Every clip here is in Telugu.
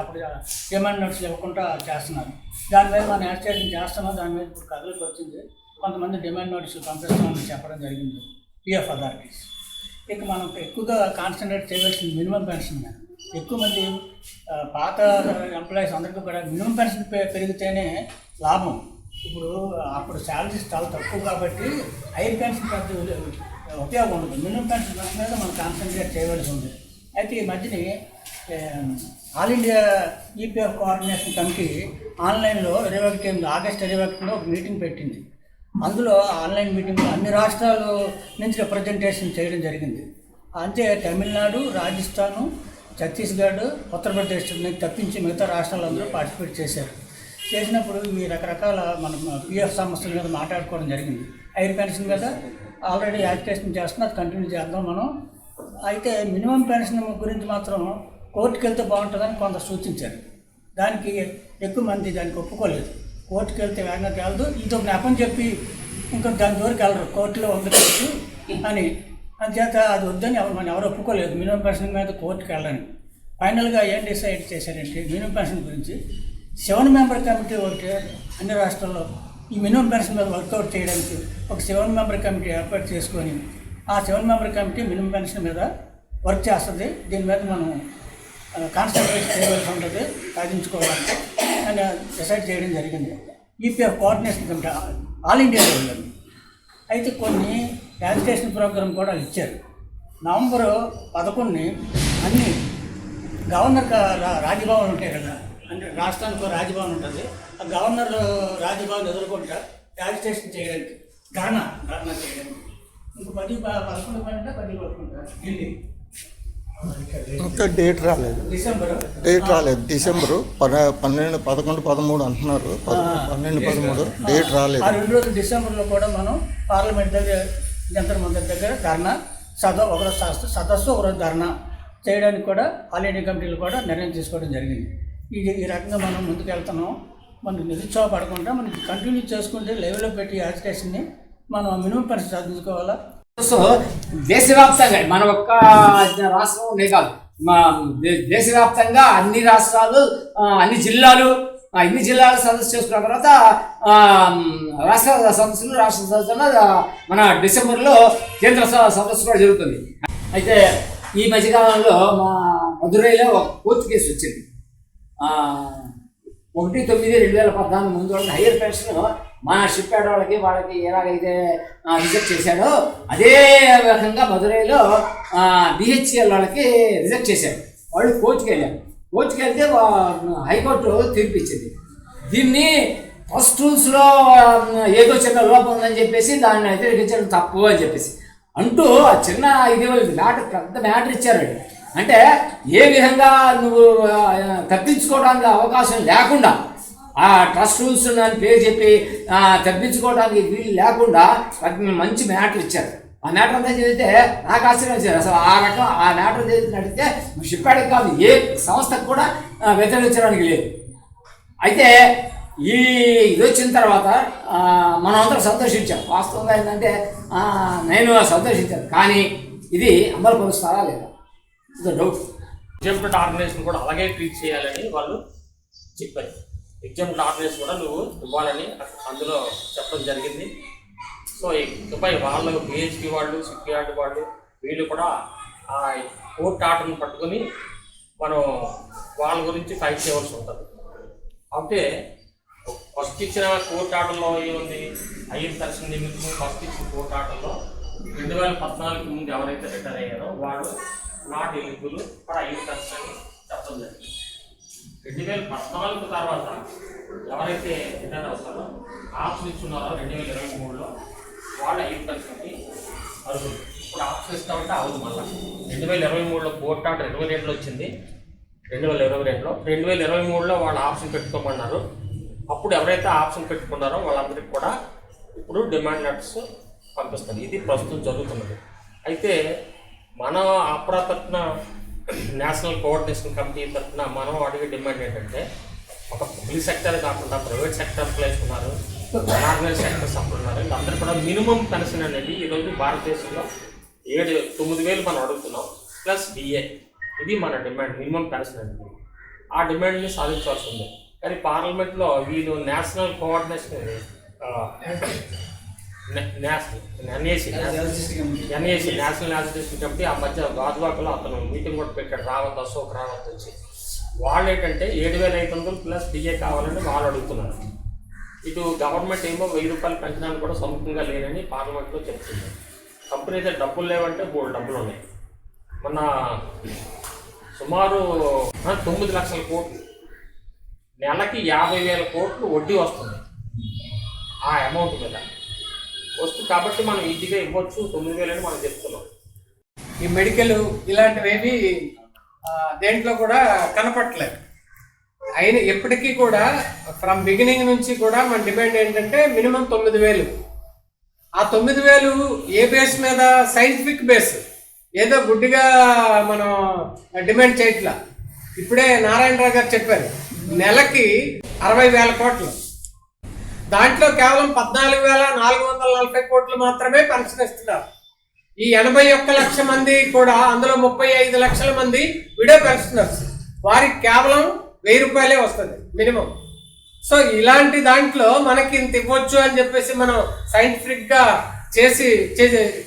అప్పుడు డిమాండ్ నోట్స్ ఇవ్వకుండా చేస్తున్నారు. దాని మీద మనం యాక్సిడెంట్ చేస్తున్నాం దాని మీద ఇప్పుడు కథలకు వచ్చింది. కొంతమంది డిమాండ్ నోటీసులు పంపిస్తామని చెప్పడం జరిగింది. పిఎఫ్ అథారిటీస్ ఇక మనం ఎక్కువగా కాన్సన్ట్రేట్ చేయవలసింది మినిమం పెన్షన్ మీద ఎక్కువ మంది పాత ఎంప్లాయీస్ అందరికీ కూడా మినిమం పెన్షన్ పెరిగితేనే లాభం. ఇప్పుడు అప్పుడు శాలరీస్ చాలా తక్కువ కాబట్టి హైర్ పెన్షన్ పెద్ద ఉపయోగం ఉండదు. మినిమం పెన్షన్ మీద మనం కాన్సన్ట్రేట్ చేయవలసి ఉంది. అయితే ఈ మధ్యని all India EPF coordination committee ఆన్లైన్లో ఇరవై ఒకటి ఎనిమిది ఆగస్ట్ ఇరవై ఒకటిలో ఒక మీటింగ్ పెట్టింది. అందులో ఆన్లైన్ మీటింగ్లో అన్ని రాష్ట్రాలు నుంచి రిప్రజెంటేషన్ చేయడం జరిగింది. అంతే తమిళనాడు రాజస్థాను ఛత్తీస్గఢ్ ఉత్తరప్రదేశ్ నుంచి తప్పించి మిగతా రాష్ట్రాలందరూ పార్టిసిపేట్ చేశారు. చేసినప్పుడు ఈ రకరకాల మన పిఎఫ్ సమస్యల మీద మాట్లాడుకోవడం జరిగింది. ఐర్ పెన్షన్ మీద ఆల్రెడీ యాక్టివేషన్ చేస్తున్నా అది కంటిన్యూ చేద్దాం మనం. అయితే మినిమం పెన్షన్ గురించి మాత్రం కోర్టుకు వెళ్తే బాగుంటుందని కొంత సూచించారు. దానికి ఎక్కువ మంది దానికి ఒప్పుకోలేదు. కోర్టుకు వెళ్తే వేగంగా తేలదు ఇది ఒక చెప్పి ఇంకా దాని దూరకు వెళ్ళరు. కోర్టులో ఉండకూడదు అని. అందుచేత అది వద్దని ఎవరు మనం ఎవరు ఒప్పుకోలేదు. మినిమం పెన్షన్ మీద కోర్టుకు వెళ్ళని. ఫైనల్గా ఏం డిసైడ్ చేశారంటే మినిమం పెన్షన్ గురించి సెవెన్ మెంబర్ కమిటీ ఒకటి అన్ని రాష్ట్రాల్లో ఈ మినిమం పెన్షన్ మీద వర్కౌట్ చేయడానికి ఒక సెవెన్ మెంబర్ కమిటీ ఏర్పాటు చేసుకొని ఆ seven member committee minimum pension మీద వర్క్ చేస్తుంది. దీని మీద మనం కాన్సన్ట్రేట్ చేయవలసి ఉంటుంది సాధించుకోవాలంటే అని డిసైడ్ చేయడం జరిగింది. EPF coordination committee all India లెవెల్లో అయితే కొన్ని యాజిటేషన్ ప్రోగ్రామ్ కూడా ఇచ్చారు. నవంబరు పదకొండుని అన్ని గవర్నర్ రాజభవన్ ఉంటాయి కదా అంటే రాష్ట్రానికి రాజభవన్ ఉంటుంది. ఆ గవర్నర్ రాజభవన్ ఎదుర్కొంటా యాజిటేషన్ చేయడానికి. ధర్నా ధర్నా చేయడానికి. ఇంక పది ప- పదకొండు పన్నెండు పది పదకొండు ఢిల్లీ. ఇంకా డేట్ రాలేదు. డిసెంబర్ డేట్ రాలేదు. డిసెంబరు పద పన్నెండు పదకొండు పదమూడు అంటున్నారు. పన్నెండు పదమూడు డేట్ ఆ రాలేదు రెండు రోజులు డిసెంబర్లో కూడా మనం పార్లమెంట్ దగ్గర జంతర్ మందర్ దగ్గర ధర్నా సద ఒకరోజు సదస్సు సదస్సు ఒకరోజు ధర్నా చేయడానికి కూడా ఆల్ ఇండియా కమిటీలు కూడా నిర్ణయం తీసుకోవడం జరిగింది. ఇది ఈ రకంగా మనం ముందుకు వెళ్తున్నాం మనం నిరుత్సాహపడకుండా మనం కంటిన్యూ చేసుకుంటే లెవెల్లో పెట్టి యాజిటేషన్ని మనం మినిమం పరిస్థితి సాధించుకోవాలా? సో దేశవ్యాప్తంగా మన ఒక్క రాష్ట్రం కాదు. మా దేశవ్యాప్తంగా అన్ని రాష్ట్రాలు అన్ని జిల్లాలు అన్ని జిల్లాలు సదస్సు చేసుకున్న తర్వాత రాష్ట్ర సదస్సులు రాష్ట్ర సదస్సులు మన డిసెంబర్లో కేంద్ర సదస్సు కూడా జరుగుతుంది. అయితే ఈ మధ్యకాలంలో మా మదురైలో ఒక కోర్టు కేసు వచ్చింది. ఒకటి తొమ్మిది రెండు వేల పద్నాలుగు ముందు హైయర్ పెన్షన్ మన షిప్ వాళ్ళకి వాళ్ళకి ఎలాగైతే రిజెక్ట్ చేశాడో అదే రకంగా మదురైలో బిహెచ్ఎల్ వాళ్ళకి రిజెక్ట్ చేశాడు. వాళ్ళు కోచ్కి వెళ్ళారు. కోచ్కి వెళ్తే హైకోర్టు తీర్పు ఇచ్చింది దీన్ని ఫస్ట్ రూల్స్లో ఏదో చిన్న లోపం ఉందని చెప్పేసి దాన్ని వ్యతిరేకించడం తప్పు అని చెప్పేసి. అంటూ ఆ చిన్న ఇది మ్యాటర్ పెద్ద మ్యాటర్ ఇచ్చారు అంటే ఏ విధంగా నువ్వు తప్పించుకోవడానికి అవకాశం లేకుండా ఆ ట్రస్ట్ రూల్స్ అని పేరు చెప్పి తప్పించుకోవడానికి వీలు లేకుండా మంచి మ్యాటర్ ఇచ్చారు. ఆ మ్యాటర్ అంతా చదివితే నాకు ఆశ్చర్యం వచ్చారు అసలు ఆ రకం ఆ మ్యాటర్ చదివినట్టయితే షిప్పాడికి కాదు. ఏ సంస్థకు కూడా వ్యతిరేకించడానికి లేదు. అయితే ఈ ఇది వచ్చిన తర్వాత మనం అందరం సంతోషించాం. వాస్తవంగా ఏంటంటే నేను సంతోషించాను. కానీ ఇది అమలు పరుస్తారా లేదా? ఇది డౌట్ ఎగ్జామ్టెడ్ ఆర్గనైజేషన్ కూడా అలాగే ట్రీట్ చేయాలని వాళ్ళు చెప్పారు. ఎగ్జామ్ ఆర్గనైజేషన్ కూడా నువ్వు ఇవ్వాలని అందులో చెప్పడం జరిగింది. సో ఇకపై వాళ్ళు పిహెచ్డి వాళ్ళు సిపిఆర్డ్ వాళ్ళు వీళ్ళు కూడా ఆ కోర్టు ఆర్డర్ని పట్టుకొని మనం వాళ్ళ గురించి ఫైట్ చేయవలసి ఉంటుంది. అంటే ఫస్ట్ ఇచ్చిన కోర్టు ఆటల్లో ఏముంది? ఐదు దర్శన నిమిత్తం ఫస్ట్ ఇచ్చిన కోర్టు ఆటల్లో రెండు వేల పద్నాలుగు ముందు ఎవరైతే రిటైర్ అయ్యారో వాళ్ళు నాట్ ఎలిజిబుల్ ఫర్ ఐదు దర్శనం చెప్పడం జరిగింది. రెండు వేల పద్నాలుగు తర్వాత ఎవరైతే రిటైర్ అవుతారో ఆప్షన్ ఇచ్చున్నారో రెండు వేల ఇరవై మూడులో వాళ్ళ ఐదు అర్హులు. ఇప్పుడు ఆప్షన్ ఇస్తామంటే అవును మళ్ళీ. రెండు వేల ఇరవై మూడులో కోర్ట్ ఆర్డర్ ఇరవై రెండులో వచ్చింది. రెండు వేల ఇరవై రెండులో. రెండు వేల ఇరవై మూడులో వాళ్ళు ఆప్షన్ పెట్టుకోమన్నారు. అప్పుడు ఎవరైతే ఆప్షన్ పెట్టుకున్నారో వాళ్ళందరికీ కూడా ఇప్పుడు డిమాండ్ లెటర్స్ పంపిస్తారు. ఇది ప్రస్తుతం జరుగుతున్నది. అయితే మన అప్రా నేషనల్ కోఆర్డినేషన్ కమిటీ తరఫున మనం అడిగే డిమాండ్ ఏంటంటే ఒక పబ్లిక్ సెక్టర్ కాకుండా ప్రైవేట్ సెక్టర్ ఎంప్లాయీస్ ఉన్నారు నార్మల్ సెక్టర్స్ అప్పుడు ఉన్నారు వీళ్ళందరూ కూడా మినిమం పెన్షన్ అనేది ఈరోజు భారతదేశంలో ఏడు తొమ్మిది వేలు మనం అడుగుతున్నాం ప్లస్ డిఏ. ఇది మన డిమాండ్ మినిమం పెన్షన్ అనేది. ఆ డిమాండ్ని సాధించాల్సి ఉంది. కానీ పార్లమెంట్లో వీళ్ళు national coordination national NAC NAC national agitation committee ఆ మధ్య గాజువాకలో అతను మీటింగ్ కూడా పెట్టాడు రావత్ అశోక్ రావత్ వచ్చి వాళ్ళు ఏంటంటే ఏడు వేల ఐదు వందలు ప్లస్ డిఏ కావాలని వాళ్ళు అడుగుతున్నారు. ఇటు గవర్నమెంట్ ఏమో వెయ్యి రూపాయలు పెంచడానికి కూడా సముఖంగా లేనని పార్లమెంట్లో చెప్తుంది కంపెనీ దగ్గర డబ్బులు లేవంటే మూడు డబ్బులు ఉన్నాయి. మొన్న సుమారు తొమ్మిది లక్షల కోట్లు. నెలకి యాభై వేల కోట్లు వడ్డీ వస్తుంది. ఆ అమౌంట్ మీద. వస్తుంది కాబట్టి మనం ఈజీగా ఇవ్వచ్చు. తొమ్మిది వేలు అని మనం చెప్తున్నాం. ఈ మెడికల్ ఇలాంటివేవి దేంట్లో కూడా కనపట్లేదు అయిన ఎప్పటికీ కూడా ఫ్రమ్ బిగినింగ్ నుంచి కూడా మన డిమాండ్ ఏంటంటే మినిమం తొమ్మిది వేలు. ఆ తొమ్మిది వేలు ఏ బేస్ మీద? సైంటిఫిక్ బేస్ ఏదో గుడ్డిగా మనం డిమాండ్ చేయట్లా. ఇప్పుడే నారాయణరావు గారు చెప్పారు నెలకి అరవై వేల కోట్లు. దాంట్లో కేవలం పద్నాలుగు వేల నాలుగు వందల నలభై కోట్లు మాత్రమే పెన్షన్ ఇస్తున్నారు. ఈ ఎనభై ఒక్క లక్ష మంది కూడా అందులో ముప్పై ఐదు లక్షల మంది విడో పెన్షనర్స్ వారికి కేవలం వెయ్యి రూపాయలే వస్తుంది మినిమం. సో ఇలాంటి దాంట్లో మనకి ఇంత ఇవ్వచ్చు అని చెప్పేసి మనం సైంటిఫిక్గా చేసి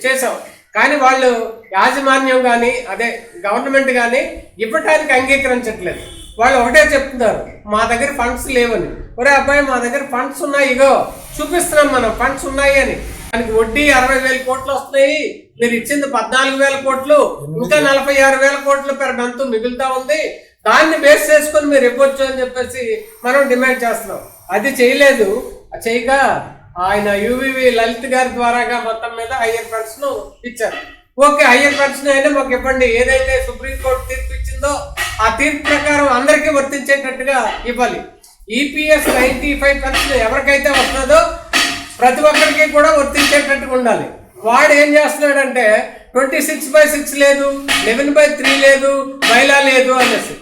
చేసాం కానీ వాళ్ళు యాజమాన్యం కానీ అదే గవర్నమెంట్ కానీ ఇవ్వటానికి అంగీకరించట్లేదు. వాళ్ళు ఒకటే చెప్తున్నారు మా దగ్గర ఫండ్స్ లేవని. ఒరే అబ్బాయి మా దగ్గర ఫండ్స్ ఉన్నాయి ఇగో. చూపిస్తున్నాం మనం ఫండ్స్ ఉన్నాయి అని. దానికి వడ్డీ అరవై వేల కోట్లు వస్తున్నాయి. మీరు ఇచ్చింది పద్నాలుగు వేల కోట్లు ఇంకా నలభై ఆరు వేల కోట్లు పెర్ మంత్ మిగులుతా ఉంది. దాన్ని బేస్ చేసుకొని మీరు ఇవ్వచ్చు అని చెప్పేసి మనం డిమాండ్ చేస్తున్నాం. అది చేయలేదు. చేయక ఆయన యువివి లలిత్ గారి ద్వారాగా మొత్తం మీద హయ్యర్ పెన్షన్ ఇచ్చారు. ఓకే హయ్యర్ పెన్షన్ అయినా మాకు ఇవ్వండి. ఏదైతే సుప్రీంకోర్టు తీర్పు ఇచ్చిందో ఆ తీర్పు ప్రకారం అందరికీ వర్తించేటట్టుగా ఇవ్వాలి. ఈపీఎస్ నైన్టీ ఫైవ్ పెన్షన్ ఎవరికైతే వస్తుందో ప్రతి ఒక్కరికి కూడా వర్తించేటట్టుగా ఉండాలి. వాడు ఏం చేస్తున్నాడంటే ట్వంటీ సిక్స్ బై సిక్స్ లేదు లెవెన్ బై త్రీ లేదు బైలా లేదు అనేసి.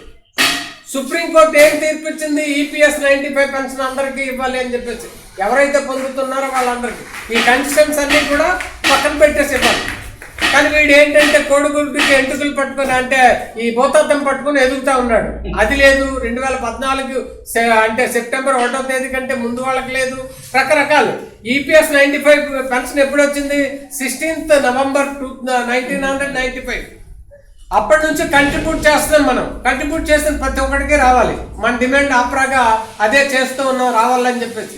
సుప్రీంకోర్టు ఏం తీర్పిచ్చింది? ఈపీఎస్ నైంటీ ఫైవ్ పెన్షన్ అందరికీ ఇవ్వాలి అని చెప్పేసి. ఎవరైతే పొందుతున్నారో వాళ్ళందరికీ. ఈ కన్స్టెన్స్ అన్నీ కూడా పక్కన పెట్టేసి ఇవ్వాలి. కానీ వీడు ఏంటంటే కొడుకులు ఎంటుకలు పట్టుకుని అంటే ఈ భూతత్వం పట్టుకొని ఎదుగుతా ఉన్నాడు. అది లేదు రెండు వేల పద్నాలుగు అంటే సెప్టెంబర్ ఒకటో తేదీ కంటే ముందు వాళ్ళకి లేదు. రకరకాలు. ఈపీఎస్ నైన్టీ ఫైవ్ పెన్షన్ ఎప్పుడు వచ్చింది sixteenth November two nineteen hundred ninety five. అప్పటి నుంచి కంట్రిబ్యూట్ చేస్తున్నాం మనం. కంట్రిబ్యూట్ చేసిన ప్రతి ఒక్కడికి రావాలి. మన డిమాండ్ ఆపరాగా అదే చేస్తూ ఉన్నాం రావాలని చెప్పేసి.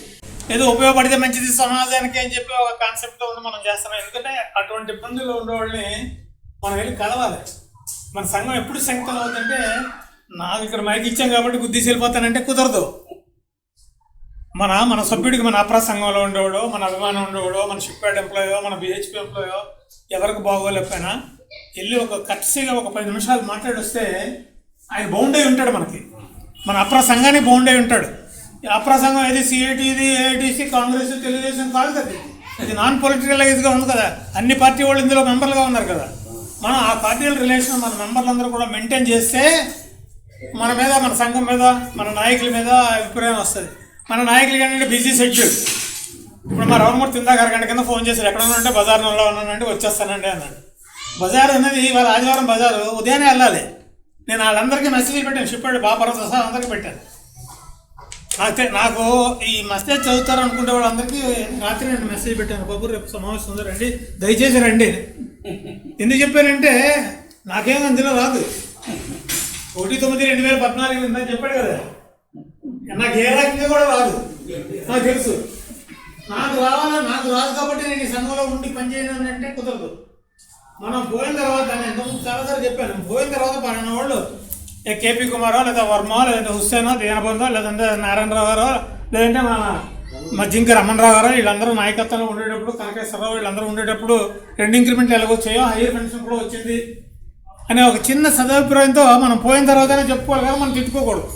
ఏదో ఉపయోగపడితే మంచిది సమాజానికి అని చెప్పి ఒక కాన్సెప్ట్తో మనం చేస్తున్నాం. ఎందుకంటే అటువంటి ఇబ్బందులు ఉండేవాళ్ళని మనం వెళ్ళి కలవాలి. మన సంఘం ఎప్పుడు సంఖ్యలు అవుతుందంటే నాకు ఇక్కడ మైకి ఇచ్చాం కాబట్టి గుద్దీసి వెళ్ళిపోతానంటే కుదరదు. మన మన సభ్యుడికి మన అప్రా సంఘంలో ఉండేవాడో మన అభిమానం ఉండేవాడో మన షిప్యార్డ్ ఎంప్లాయో మన బిహెచ్పి ఎంప్లాయో ఎవరికి బాగోలేకపోయినా వెళ్ళి ఒక కట్సీగా ఒక పది నిమిషాలు మాట్లాడి వస్తే ఆయన బౌండ్ అయి ఉంటాడు మనకి. మన అప్రా సంఘానికి బౌండ్ అయి ఉంటాడు. అప్రసంగం అప్రా ఏది సిఐటిది ఏఐటీసీ కాంగ్రెస్ తెలుగుదేశం కాదు కదా ఇది. ఇది నాన్ పొలిటికలైజ్గా ఉంది కదా. అన్ని పార్టీ వాళ్ళు ఇందులో మెంబర్లుగా ఉన్నారు కదా. మనం ఆ పార్టీల రిలేషన్ మన మెంబర్లందరూ కూడా మెయింటైన్ చేస్తే మన మీద మన సంఘం మీద మన నాయకుల మీద అభిప్రాయం వస్తుంది. మన నాయకులు ఏంటంటే బిజీ షెడ్యూల్. ఇప్పుడు మా రవణమూర్తి ఇందాక అరగంట కింద ఫోన్ చేశారు ఎక్కడ ఉన్నానంటే బజార్లో ఉన్నానంటే వచ్చేస్తానండి అన్నాడు. బజార్ అనేది ఇవాళ ఆదివారం బజారు ఉదయాన్నే వెళ్ళాలి. నేను వాళ్ళందరికీ మెసేజ్ పెట్టాను షిప్పాడు బాపరతో సహా అందరికీ పెట్టాను. నాకు నాకు ఈ మెసేజ్ చదువుతారు అనుకుంటే వాళ్ళందరికీ రాత్రి నేను మెసేజ్ పెట్టాను. బాబు రేపు సమావేశం ఉంది రండి. దయచేసి రండి ఎందుకు చెప్పానంటే నాకేం అందులో రాదు. ఒకటి తొమ్మిది రెండు వేల పద్నాలుగు ఉందని చెప్పాడు కదా. నాకు ఏ రకంగా కూడా రాదు. నాకు తెలుసు. నాకు రావాలా నాకు రాదు కాబట్టి నేను ఈ సంఘంలో ఉండి పనిచేయను అంటే కుదరదు. మనం పోయిన తర్వాత నేను ఎంతమంది చాలాసార్లు చెప్పాను. పోయిన తర్వాత పన్నెండు వాళ్ళు కేపీ కుమారో లేదా వర్మ లేదంటే హుస్సేనో దీనబంధో లేదంటే నారాయణరావు గారో లేదంటే మన మా జింక రమణరావు గారు వీళ్ళందరూ నాయకత్వంలో ఉండేటప్పుడు కనకేశ్వరరావు వీళ్ళందరూ ఉండేటప్పుడు రెండు ఇంక్రిమెంట్లు ఎలాగొచ్చాయో హైయర్ పెన్షన్ కూడా వచ్చింది. అనే ఒక చిన్న సదాభిప్రాయంతో మనం పోయిన తర్వాతనే చెప్పుకోవాలి కదా మనం తిట్టుకోకూడదు.